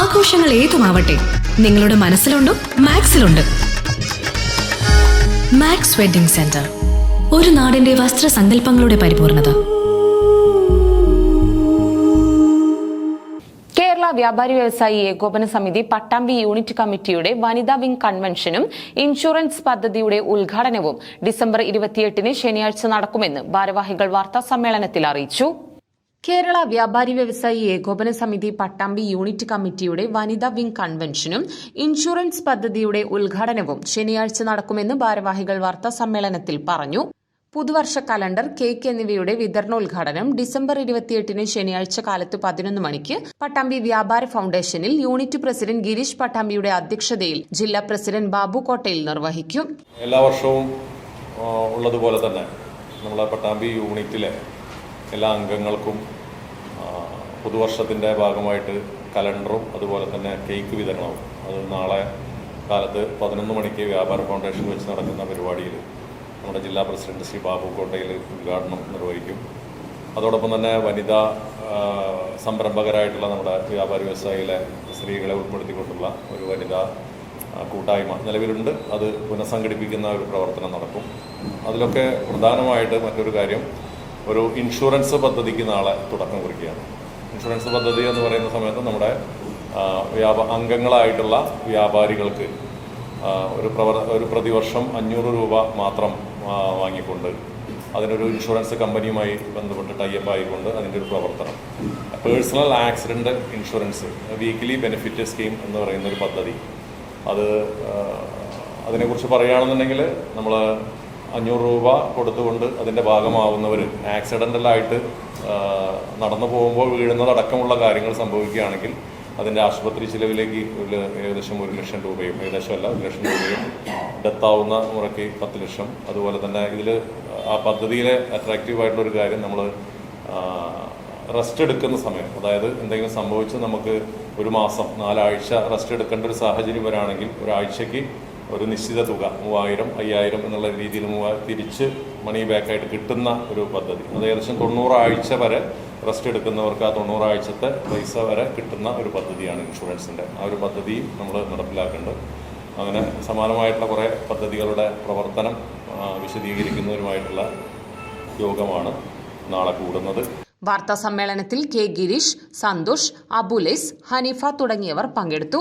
ആഘോഷങ്ങൾ ഏതുമാവട്ടെ നിങ്ങളുടെ മനസ്സിലുണ്ടോ മാക്സിലുണ്ട്. മാക്സ് വെഡിംഗ് സെന്റർ ഒരു നാടിന്റെ വസ്ത്രസങ്കല്പങ്ങളുടെ പരിപൂർണത. കേരള വ്യാപാരി വ്യവസായി ഏകോപന സമിതി പട്ടാമ്പി യൂണിറ്റ് കമ്മിറ്റിയുടെ വനിതാ വിംഗ് കൺവെൻഷനും ഇൻഷുറൻസ് പദ്ധതിയുടെ ഉദ്ഘാടനവും ഡിസംബർ ഇരുപത്തിയെട്ടിന് ശനിയാഴ്ച നടക്കുമെന്ന് ഭാരവാഹികൾ വാർത്താ സമ്മേളനത്തിൽ അറിയിച്ചു. കേരള വ്യാപാരി വ്യവസായി ഏകോപന സമിതി പട്ടാമ്പി യൂണിറ്റ് കമ്മിറ്റിയുടെ വനിതാ വിംഗ് കൺവെൻഷനും ഇൻഷുറൻസ് പദ്ധതിയുടെ ഉദ്ഘാടനവും ശനിയാഴ്ച നടക്കുമെന്ന് ഭാരവാഹികൾ വാർത്താ സമ്മേളനത്തിൽ പറഞ്ഞു. പുതുവർഷ കലണ്ടർ കേക്ക് എന്നിവയുടെ വിതരണോദ്ഘാടനം ഡിസംബർ ഇരുപത്തിയെട്ടിന് ശനിയാഴ്ച കാലത്ത് പതിനൊന്ന് മണിക്ക് പട്ടാമ്പി വ്യാപാര ഫൗണ്ടേഷനിൽ യൂണിറ്റ് പ്രസിഡന്റ് ഗിരീഷ് പട്ടാമ്പിയുടെ അധ്യക്ഷതയിൽ ജില്ലാ പ്രസിഡന്റ് ബാബു കോട്ടയിൽ നിർവഹിക്കും. എല്ലാ വർഷവും ഉള്ളതുപോലെ തന്നെ നമ്മളെ പട്ടാമ്പി യൂണിറ്റിലെ എല്ലാ അംഗങ്ങൾക്കും പുതുവർഷത്തിന്റെ ഭാഗമായിട്ട് കലണ്ടറും അതുപോലെ തന്നെ കേക്ക് വിതരണവും. അത് നാളെ കാലത്ത് പതിനൊന്ന് മണിക്ക് വ്യാപാര ഫൗണ്ടേഷൻ വെച്ച് നടക്കുന്ന പരിപാടിയിൽ നമ്മുടെ ജില്ലാ പ്രസിഡന്റ് ശ്രീ ബാബു കോട്ടയിൽ ഉദ്ഘാടനം നിർവഹിക്കും. അതോടൊപ്പം തന്നെ വനിതാ സംരംഭകരായിട്ടുള്ള നമ്മുടെ വ്യാപാര വ്യവസായിയിലെ സ്ത്രീകളെ ഉൾപ്പെടുത്തിക്കൊണ്ടുള്ള ഒരു വനിതാ കൂട്ടായ്മ നിലവിലുണ്ട്. അത് പുനഃസംഘടിപ്പിക്കുന്ന ഒരു പ്രവർത്തനം നടക്കും. അതിലൊക്കെ പ്രധാനമായിട്ട് മറ്റൊരു കാര്യം ഒരു ഇൻഷുറൻസ് പദ്ധതിക്ക് നാളെ തുടക്കം കുറിക്കുകയാണ്. ഇൻഷുറൻസ് പദ്ധതി എന്ന് പറയുന്ന സമയത്ത് നമ്മുടെ വ്യാപ അംഗങ്ങളായിട്ടുള്ള വ്യാപാരികൾക്ക് ഒരു പ്രവർ ഒരു പ്രതിവർഷം അഞ്ഞൂറ് രൂപ മാത്രം വാങ്ങിക്കൊണ്ട് അതിനൊരു ഇൻഷുറൻസ് കമ്പനിയുമായി ബന്ധപ്പെട്ട് ടൈപ്പ് ആയിക്കൊണ്ട് അതിന്റെ ഒരു പ്രവർത്തനം. Personal accident insurance weekly benefit scheme എന്ന് പറയുന്ന ഒരു പദ്ധതി. അത് അതിനെക്കുറിച്ച് പറയുകയാണെന്നുണ്ടെങ്കിൽ നമ്മൾ അഞ്ഞൂറ് രൂപ കൊടുത്തുകൊണ്ട് അതിന്റെ ഭാഗമാവുന്നവർ ആക്സിഡന്റലായിട്ട് നടന്നു പോകുമ്പോൾ വീഴുന്നതടക്കമുള്ള കാര്യങ്ങൾ സംഭവിക്കുകയാണെങ്കിൽ അതിന്റെ ആശുപത്രി ചിലവിലേക്ക് ഒരു ഏകദേശം ഒരു ലക്ഷം രൂപയും ഏകദേശം അല്ല ഒരു ലക്ഷം രൂപയും ഡെത്താവുന്ന മുറയ്ക്ക് പത്ത് ലക്ഷം. അതുപോലെ തന്നെ ഇതിൽ ആ പദ്ധതിയിലെ അട്രാക്റ്റീവായിട്ടുള്ളൊരു കാര്യം നമ്മൾ റെസ്റ്റ് എടുക്കുന്ന സമയം. അതായത് എന്തെങ്കിലും സംഭവിച്ച് നമുക്ക് ഒരു മാസം നാലാഴ്ച റെസ്റ്റ് എടുക്കേണ്ട ഒരു സാഹചര്യം വരാണെങ്കിൽ ഒരാഴ്ചയ്ക്ക് ഒരു നിശ്ചിത തുക മൂവായിരം അയ്യായിരം എന്നുള്ള രീതിയിൽ മൂവാ തിരിച്ച് മണി ബാക്കായിട്ട് കിട്ടുന്ന ഒരു പദ്ധതി. അത് ഏകദേശം തൊണ്ണൂറാഴ്ച വരെ റെസ്റ്റ് എടുക്കുന്നവർക്ക് ആ തൊണ്ണൂറാഴ്ചത്തെ പൈസ വരെ കിട്ടുന്ന ഒരു പദ്ധതിയാണ് ഇൻഷുറൻസിന്റെ ആ ഒരു പദ്ധതി നമ്മൾ നടപ്പിലാക്കേണ്ടത്. അങ്ങനെ സമാനമായിട്ടുള്ള കുറേ പദ്ധതികളുടെ പ്രവർത്തനം വിശദീകരിക്കുന്നതിനുമായിട്ടുള്ള യോഗമാണ് നാളെ കൂടുന്നത്. വാർത്താ സമ്മേളനത്തിൽ കെ ഗിരീഷ് സന്തോഷ് അബുലേസ് ഹനീഫ തുടങ്ങിയവർ പങ്കെടുത്തു.